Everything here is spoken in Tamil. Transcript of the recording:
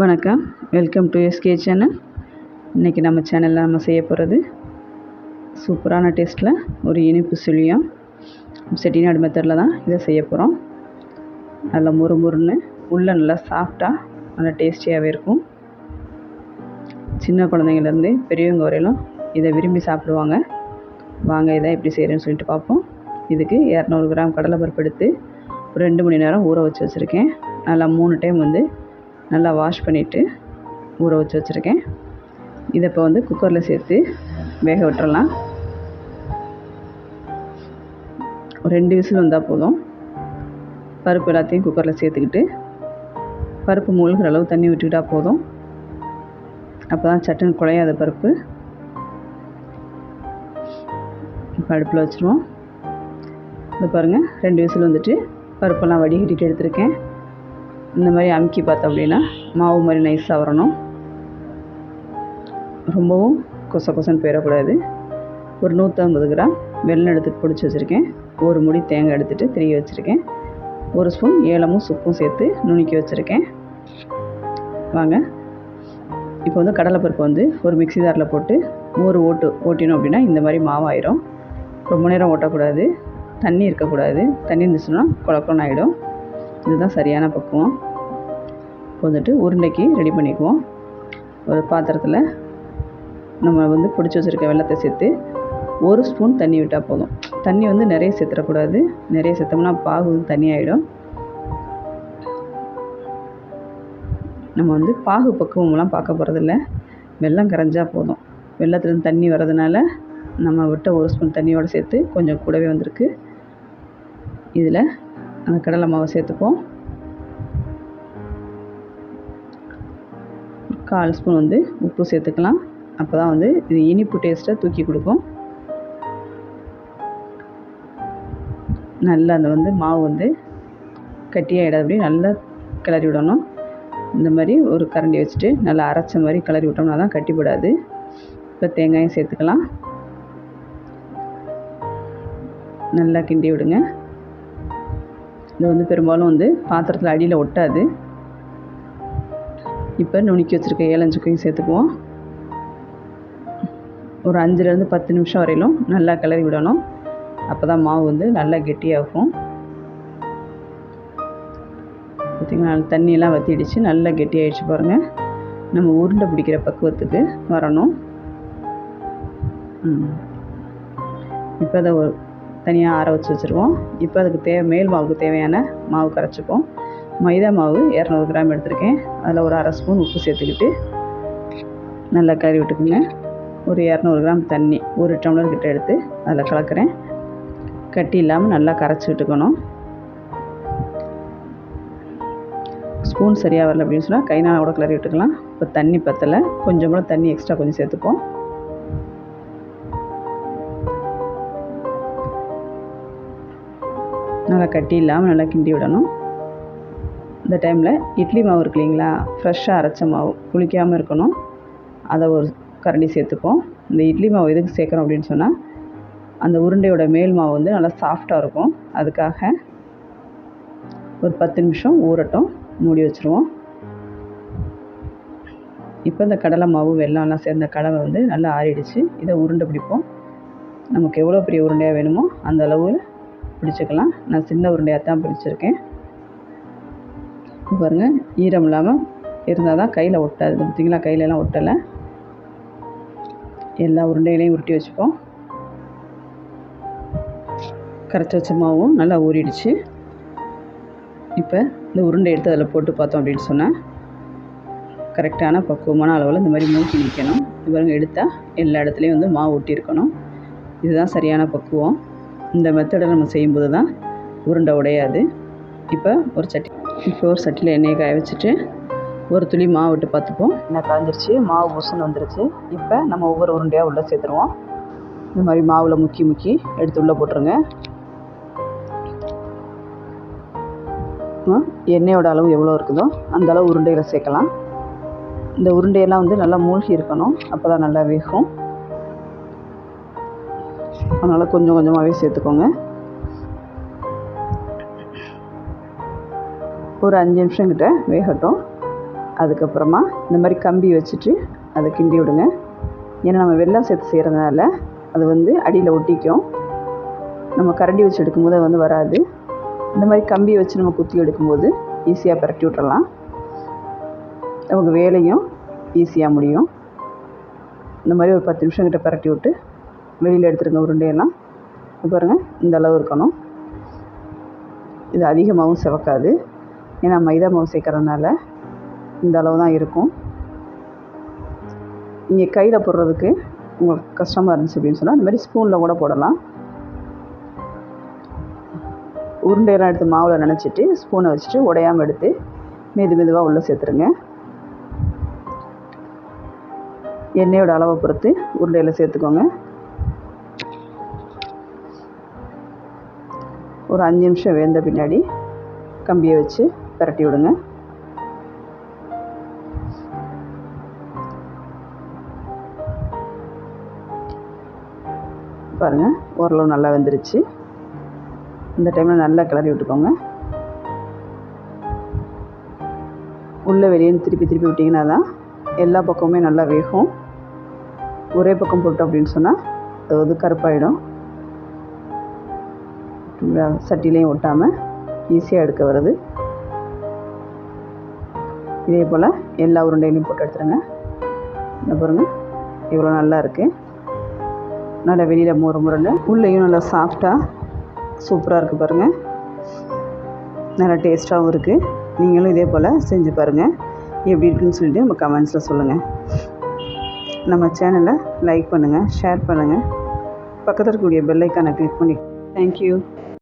வணக்கம். வெல்கம் டு எஸ்கே சேனல் இன்றைக்கி நம்ம சேனலில் நம்ம செய்ய போகிறது சூப்பரான டேஸ்ட்டில் ஒரு இனிப்பு சுழியம். செட்டிநாடு மெத்தடில் தான் இதை செய்ய போகிறோம் நல்லா முறு முறுன்னு உள்ளே நல்லா சாஃப்டாக நல்லா டேஸ்டியாகவே இருக்கும். சின்ன குழந்தைங்கள்லேருந்து பெரியவங்க வரையிலும் இதை விரும்பி சாப்பிடுவாங்க. வாங்க இதை எப்படி செய்கிறேன்னு சொல்லிட்டு பார்ப்போம். இதுக்கு இரநூறு கிராம் கடலைப்பருப்பு எடுத்து ஒரு ரெண்டு மணி நேரம் ஊற வச்சு வச்சுருக்கேன். நல்லா மூணு டைம் வந்து நல்லா வாஷ் பண்ணிவிட்டு ஊற வச்சு வச்சுருக்கேன். இதை இப்போ வந்து குக்கரில் சேர்த்து வேக விட்டுறலாம். ஒரு ரெண்டு விசில் வந்தால் போதும். பருப்பு எல்லாத்தையும் குக்கரில் சேர்த்துக்கிட்டு பருப்பு மூழ்கிற அளவு தண்ணி விட்டுக்கிட்டால் போதும். அப்போ தான் சட்டன் குழையாத பருப்பு. இப்போ அடுப்பில் வச்சுருவோம். இது பாருங்கள் ரெண்டு விசில் வந்துட்டு பருப்பெல்லாம் வடிகட்டிட்டு எடுத்திருக்கேன். இந்த மாதிரி அமுக்கி பார்த்தோம் அப்படின்னா மாவு மாதிரி நைஸாக வரணும். ரொம்பவும் கொச கொசன்னு போயிடக்கூடாது. ஒரு நூற்றம்பது கிராம் வெள்ளம் எடுத்து பிடிச்சி வச்சுருக்கேன். ஒரு முடி தேங்காய் எடுத்துகிட்டு திரிய வச்சுருக்கேன். ஒரு ஸ்பூன் ஏலமும் சுப்பும் சேர்த்து நுணுக்கி வச்சுருக்கேன். வாங்க. இப்போ வந்து கடலைப்பருப்பு வந்து ஒரு மிக்ஸி தாரில் போட்டு ஒரு ஓட்டு ஓட்டினோம் அப்படின்னா இந்த மாதிரி மாவாயிரும் ரொம்ப நேரம் ஓட்டக்கூடாது. தண்ணி இருக்கக்கூடாது. தண்ணி இருந்துச்சுன்னா குழப்பம் ஆகிடும் இதுதான் சரியான பக்குவம். இப்போ வந்துட்டு உருண்டைக்கு ரெடி பண்ணிக்குவோம். ஒரு பாத்திரத்தில் நம்ம வந்து பிடிச்சி வச்சுருக்க வெள்ளத்தை சேர்த்து ஒரு ஸ்பூன் தண்ணி விட்டால் போதும். தண்ணி வந்து நிறைய சேர்த்துடக்கூடாது. நிறைய சேர்த்தோம்னா பாகு வந்து தண்ணி ஆகிடும் நம்ம வந்து பாகு பக்குவம்லாம் பார்க்க போகிறதில்ல வெள்ளம் கரைஞ்சால் போதும். வெள்ளத்துலேருந்து தண்ணி வர்றதுனால நம்ம விட்ட ஒரு ஸ்பூன் தண்ணியோடு சேர்த்து கொஞ்சம் கூடவே வந்திருக்கு. இதில் அந்த கடலை மாவை சேர்த்துப்போம் கால் ஸ்பூன் வந்து உப்பு சேர்த்துக்கலாம். அப்போ தான் வந்து இது இனிப்பு டேஸ்ட்டை தூக்கி கொடுக்கும். நல்லா அந்த வந்து மாவு வந்து கட்டியாகிடாதபடி நல்லா கிளறி விடணும். இந்த மாதிரி ஒரு கரண்டி வச்சுட்டு நல்லா அரைச்ச மாதிரி கிளறி விட்டோம்னா தான் கட்டிப்படாது. இப்போ தேங்காயும் சேர்த்துக்கலாம். நல்லா கிண்டி விடுங்க. இது வந்து பெரும்பாலும் வந்து பாத்திரத்தில் அடியில் ஒட்டாது. இப்போ நுணுக்கி வச்சுருக்க ஏலஞ்சுக்கையும் சேர்த்துக்குவோம். ஒரு அஞ்சுலேருந்து பத்து நிமிஷம் வரையிலும் நல்லா கிளறி விடணும். அப்போ தான் மாவு வந்து நல்லா கெட்டியாகும். பார்த்திங்கன்னா தண்ணியெல்லாம் வற்றிடுச்சு நல்லா கெட்டியாகிடுச்சு பாருங்கள் நம்ம உருண்டை பிடிக்கிற பக்குவத்துக்கு வரணும். இப்போ அதை தனியாக ஆற வச்சு வச்சுருவோம். இப்போ அதுக்கு தேவை மேல் மாவுக்கு தேவையான மாவு கரைச்சிப்போம். மைதா மாவு இரநூறு கிராம் எடுத்திருக்கேன். அதில் ஒரு அரை ஸ்பூன் உப்பு சேர்த்துக்கிட்டு நல்லா கறி விட்டுக்குங்க. ஒரு இரநூறு கிராம் தண்ணி ஒரு டம்ளர் கிட்ட எடுத்து அதில் கலக்கிறேன். கட்டி இல்லாமல் நல்லா கரைச்சி விட்டுக்கணும். ஸ்பூன் சரியாக வரல அப்படின்னு சொன்னால் கைனால் கூட கிளறி விட்டுக்கலாம். இப்போ தண்ணி பத்தலை. கொஞ்சம் கூட தண்ணி எக்ஸ்ட்ரா கொஞ்சம் சேர்த்துப்போம். நல்லா கட்டி இல்லாமல் நல்லா கிண்டி விடணும். இந்த டைமில் இட்லி மாவு இருக்கு இல்லைங்களா? ஃப்ரெஷ்ஷாக அரைச்ச மாவு. புளிக்காமல் இருக்கணும். அதை ஒரு கரண்டி சேர்த்துப்போம். இந்த இட்லி மாவு எதுக்கு சேர்க்குறோம் அப்படின்னு சொன்னால் அந்த உருண்டையோட மேல் மாவு வந்து நல்லா சாஃப்டாக இருக்கும். அதுக்காக ஒரு பத்து நிமிஷம் ஊறட்டும். மூடி வச்சுருவோம். இப்போ இந்த கடலை மாவு வெள்ளம்லாம் சேர்ந்த கடலை வந்து நல்லா ஆறிடுச்சு. இதை உருண்டை பிடிப்போம். நமக்கு எவ்வளோ பெரிய உருண்டையாக வேணுமோ அந்த அளவு பிடிச்சிக்கலாம். நான் சின்ன உருண்டையாக தான் பிடிச்சிருக்கேன். பாருங்கள் ஈரம் இல்லாமல் இருந்தால் தான் கையில் ஒட்டாது. பார்த்திங்களா கையிலலாம் ஒட்டலை. எல்லா உருண்டையிலையும் உருட்டி வச்சுப்போம். கரைச்சி வச்ச மாவும் நல்லா ஊறிடுச்சு. இப்போ இந்த உருண்டை எடுத்து அதில் போட்டு பார்த்தோம் அப்படின்னு சொன்னால் கரெக்டான பக்குவமான அளவில் இந்த மாதிரி மூக்கி நிற்கணும் பாருங்கள் எடுத்தால் எல்லா இடத்துலையும் வந்து மாவு ஒட்டியிருக்கணும் இதுதான் சரியான பக்குவம். இந்த மெத்தடை நம்ம செய்யும்போது தான் உருண்டை உடையாது. இப்போ ஒரு சட்டி இப்போ ஒரு சட்டியில் எண்ணெயை காய வச்சுட்டு ஒரு துளி மாவு விட்டு பார்த்துப்போம். எண்ணெய் காய்ஞ்சிருச்சு மாவு புசுன்னு வந்துருச்சு. இப்போ நம்ம ஒவ்வொரு உருண்டையாக உள்ளே சேர்த்துருவோம். இந்த மாதிரி மாவில் முக்கி முக்கி எடுத்து உள்ளே போட்டுருங்க. எண்ணெயோட அளவு எவ்வளோ இருக்குதோ அந்த அளவு உருண்டைகளை சேர்க்கலாம். இந்த உருண்டையெல்லாம் வந்து நல்லா மூழ்கி இருக்கணும். அப்போ தான் நல்லா வேகும். அதனால் கொஞ்சம் கொஞ்சமாகவே சேர்த்துக்கோங்க. ஒரு அஞ்சு நிமிஷம் கிட்ட வேகட்டும். அதுக்கப்புறமா இந்த மாதிரி கம்பி வச்சுட்டு அதை கிண்டி விடுங்க. ஏன்னா நம்ம வெள்ளம் சேர்த்து செய்கிறதுனால அது வந்து அடியில் ஒட்டிக்கும். நம்ம கரண்டி வச்சு எடுக்கும்போது அது வந்து வராது. இந்த மாதிரி கம்பி வச்சு நம்ம குத்தி எடுக்கும்போது ஈஸியாக பரட்டி விட்டுறலாம். நமக்கு வேலையும் ஈஸியாக முடியும். இந்த மாதிரி ஒரு பத்து நிமிஷம் கிட்ட பரட்டி விட்டு வெளியில் எடுத்துருங்க உருண்டையெல்லாம் பாருங்கள் இந்த அளவு இருக்கணும். இது அதிகமாகவும் செவக்காது. ஏன்னா மைதா மாவு சேர்க்குறதுனால இந்த அளவு தான் இருக்கும். நீங்கள் கையில் போடுறதுக்கு உங்களுக்கு கஷ்டமாக இருந்துச்சு அப்படின்னு சொன்னால் இந்த மாதிரி ஸ்பூனில் கூட போடலாம். உருண்டையெல்லாம் எடுத்து மாவில் நினச்சிட்டு ஸ்பூனை வச்சுட்டு உடையாமல் எடுத்து மெது மெதுவாக உள்ளே சேர்த்துருங்க. எண்ணெயோட அளவை பொறுத்து உருண்டையில் சேர்த்துக்கோங்க. ஒரு அஞ்சு நிமிஷம் வேந்த பின்னாடி கம்பியை வச்சு பரட்டி விடுங்க. பாருங்கள் ஓரளவு நல்லா வெந்துருச்சு. இந்த டைமில் நல்லா கிளறி விட்டுக்கோங்க. உள்ளே வெளியேன்னு திருப்பி திருப்பி விட்டிங்கன்னா தான் எல்லா பக்கமுமே நல்லா வேகும். ஒரே பக்கம் போட்டோம் அப்படின்னு சொன்னால் அது வந்து கருப்பாயிடும். சட்டிலையும் ஒட்டாமல் ஈஸியாக எடுக்க வருது. இதே போல் எல்லா உருண்டையிலையும் போட்டு எடுத்துருங்க. இந்த பாருங்கள் இவ்வளோ நல்லா இருக்குது நல்லா வெளியில் முறை முரண்டு. உள்ளேயும் நல்லா சாஃப்டாக சூப்பராக இருக்குது பாருங்கள் நல்லா டேஸ்ட்டாகவும் இருக்குது நீங்களும் இதே போல் செஞ்சு பாருங்கள் எப்படி இருக்குன்னு சொல்லிட்டு நம்ம கமெண்ட்ஸில் சொல்லுங்கள் நம்ம சேனலை லைக் பண்ணுங்கள் ஷேர் பண்ணுங்கள் பக்கத்தில் இருக்கக்கூடிய பெல் க்ளிக் கிளிக் பண்ணி தேங்க்யூ